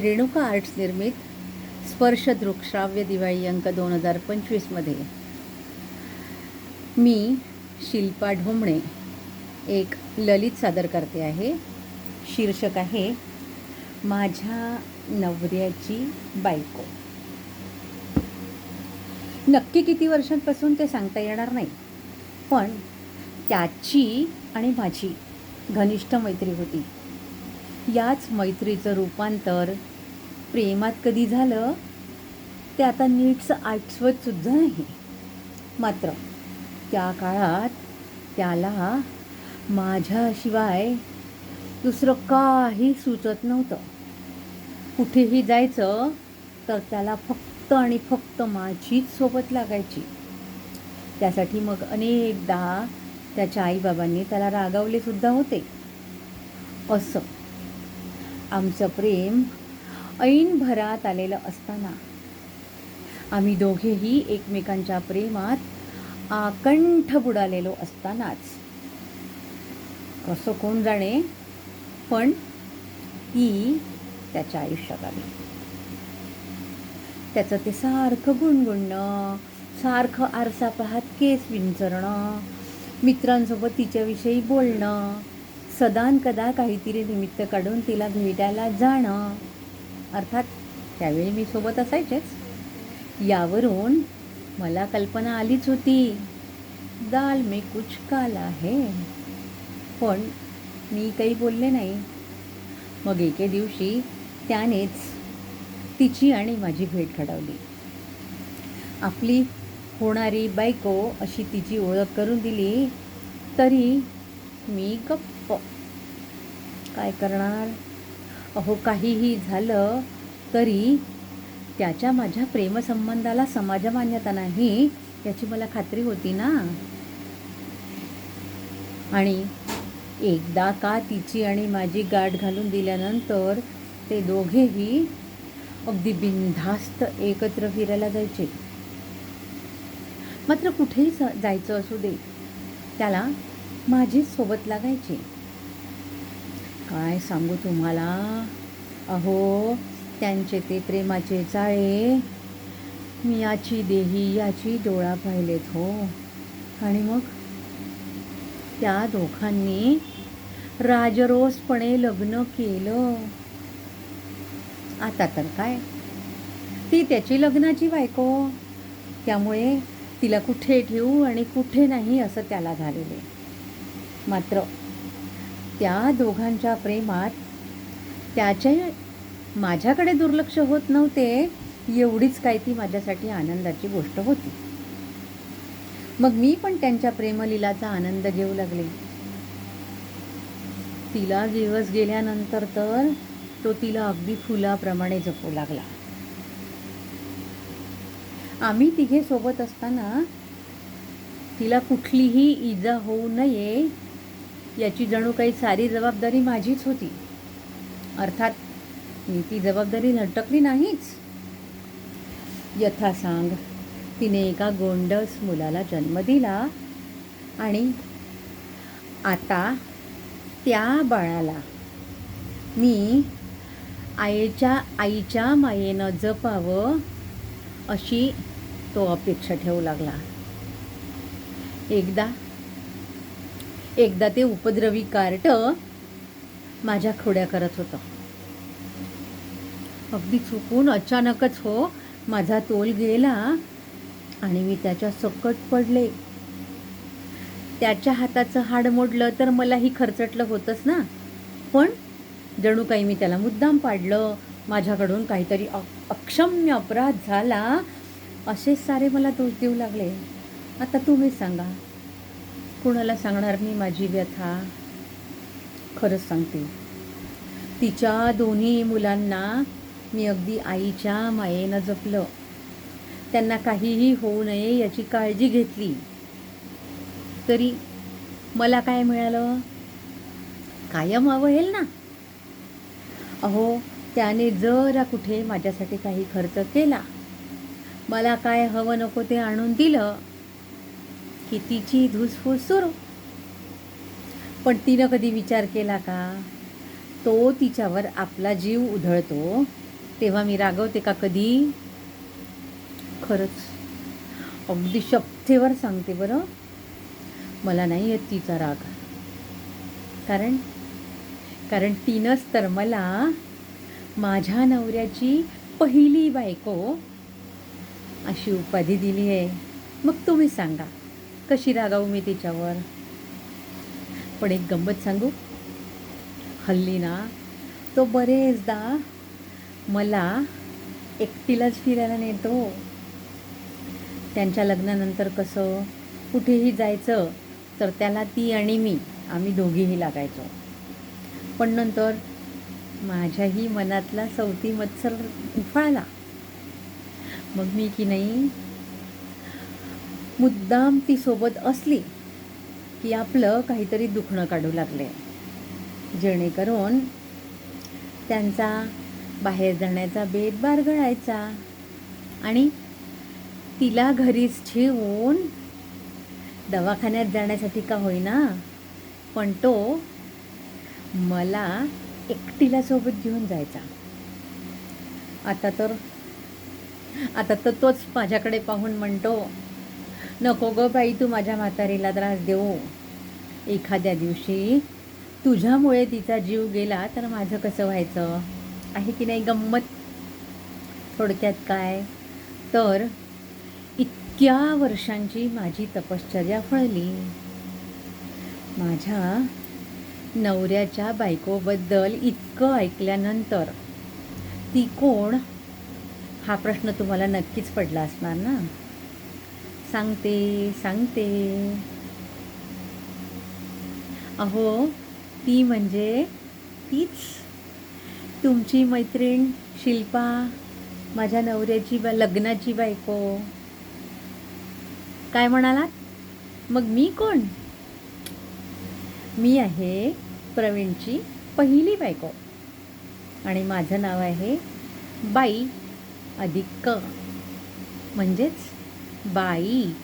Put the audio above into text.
Renuka arts निर्मित स्पर्श दृकश्राव्य दिवाळी अंक दोन हजार पंचवीसमध्ये. मी शिल्पा ढोमणे एक ललित सादर करते आहे. शीर्षक आहे माझ्या नवऱ्याची बायको. नक्की किती वर्षांपासून ते सांगता येणार नाही पण त्याची आणि माझी घनिष्ठ मैत्री होती. याच मैत्रीचं रूपांतर प्रेमात कधी झालं? ते आता नीटचं आठवतसुद्धा नाही. मात्र त्या काळात त्याला माझ्याशिवाय दुसरं काही सुचत नव्हतं. कुठेही जायचं तर त्याला फक्त आणि फक्त माझीच सोबत लागायची. त्यासाठी मग अनेकदा त्याच्या आईबाबांनी त्याला रागावले सुद्धा होते. असं आमचं प्रेम ऐन भरात आलेलं असताना. आम्ही दोघेही एकमेकांच्या प्रेमात आकंठ बुडालेलो असतानाच. कसं कोण जाणे? पण ती त्याच्या आयुष्यात आली. त्याचं ते सारखं गुणगुणणं सारखं आरसा पाहत केस विंचरणं मित्रांसोबत तिच्याविषयी बोलणं सदान कदा काहीतरी निमित्त काढून तिला भेटायला जाणं. अर्थात त्यावेळी मी सोबत असायचेच. यावरून मला कल्पना आलीच होती दाल मे कुछ काला आहे पण मी काही बोलले नाही. मग एके दिवशी त्यानेच तिची आणि माझी भेट घडवली. आपली होणारी बायको अशी तिची ओळख करून दिली तरी मी गप्प काय करणार? अहो काहीही झालं तरी त्याच्या माझ्या प्रेमसंबंधाला समाजमान्यता नाही याची मला खात्री होती ना. आणि एकदा का तिची आणि माझी गाठ घालून दिल्यानंतर ते दोघेही अगदी बिनधास्त एकत्र फिरायला जायचे. मात्र कुठेही जायचं असू दे त्याला माझीच सोबत लागायची. काय सांगू तुम्हाला? अहो त्यांचे ते प्रेमाचे चाळे मी याची देही याची डोळा पाहिलेत हो. आणि मग? त्या दोघांनी राजरोसपणे लग्न केलं. आता तर काय? ती त्याची लग्नाची बायको. त्यामुळे तिला कुठे ठेवू आणि कुठे नाही असं त्याला झालेले मात्र त्या दोघांच्या प्रेमात त्याच्या माझ्याकडे दुर्लक्ष होत नव्हते एवढीच काय ती माझ्यासाठी आनंदाची गोष्ट होती. मग मी पण त्यांच्या प्रेमलीलाचा आनंद घेऊ लागले. तिला दिवस गेल्यानंतर तर तो तिला अगदी फुलाप्रमाणे जपू लागला. आम्ही तिघे सोबत असताना तिला कुठलीही इजा होऊ नये याची जणू काही सारी जबाबदारी माझीच होती. अर्थात मी ती जबाबदारी लटकली नाहीच. यथासांग तिने एका गोंडस मुलाला जन्म दिला आणि आता त्या बाळाला मी आईच्या आईच्या मायेनं जपावं अशी तो अपेक्षा ठेवू लागला. एकदा एकदा ते उपद्रवी कार्ट माझ्या खोड्या करत होतं. अगदी चुकून अचानकच हो माझा तोल गेला आणि मी त्याच्या सकट पडले. त्याच्या हाताचं हाड मोडलं तर मलाही खरचटलं होतंच ना. पण जणू काही मी त्याला मुद्दाम पाडलं माझ्याकडून काहीतरी अक्षम्य अपराध झाला असे सारे मला दोष देऊ लागले. आता तुम्ही सांगा. कुणाला सांगणार मी माझी व्यथा? खरंच सांगते. तिच्या दोन्ही मुलांना मी अगदी आईच्या मायेनं जपलं. त्यांना काहीही होऊ नये याची काळजी घेतली. तरी मला काय मिळालं? कायम अवहेल ना. अहो त्याने जरा कुठे माझ्यासाठी काही खर्च केला. मला काय हवं नको ते आणून दिलं. की तिची धुसफूस सुरू. पण तिनं कधी विचार केला का? तो तिच्यावर आपला जीव उधळतो. तेव्हा मी रागवते का कधी? खरंच. अगदी शपथेवर सांगते बरं. मला नाही येत तिचा राग. कारण? कारण तिनंच तर मला माझ्या नवऱ्याची पहिली बायको अशी उपाधी दिली आहे. मग तुम्ही सांगा. कशी रागावू मी तिच्यावर? पण एक गंमत सांगू? हल्ली ना तो बरेचदा मला एकटीलाच फिरायला नेतो. त्यांच्या लग्नानंतर कसं कुठेही जायचं तर त्याला ती आणि मी आम्ही दोघीही लागायचो. पण नंतर माझ्याही मनातला सवती मत्सर उफाळला. मग मी की नाही मुद्दाम ती सोबत असली की आपलं काहीतरी दुखणं काढू लागले. जेणेकरून त्यांचा बाहेर जाण्याचा बेत बारगळायचा आणि तिला घरीच ठेवून दवाखान्यात जाण्यासाठी का होईना पण तो मला एकटीला सोबत घेऊन जायचा. आता तर आता तर तोच माझ्याकडे पाहून म्हणतो नको ग बाई तू माझ्या म्हातारीला त्रास देऊ. एखाद्या दिवशी तुझ्यामुळे तिचा जीव गेला तर माझं कसं व्हायचं? आहे की नाही गंमत? थोडक्यात काय? तर इतक्या वर्षांची माझी तपश्चर्या फळली. माझ्या नवऱ्याच्या बायकोबद्दल इतकं ऐकल्यानंतर ती कोण? हा प्रश्न तुम्हाला नक्कीच पडला असणार ना? सांगते सांगते. अहो ती म्हणजे तीच. तुमची मैत्रीण शिल्पा माझ्या नवऱ्याची बा लग्नाची बायको. काय म्हणालात? मग मी कोण? मी आहे प्रवीणची पहिली बायको. आणि माझं नाव आहे बाई अधिक क म्हणजेच bayi.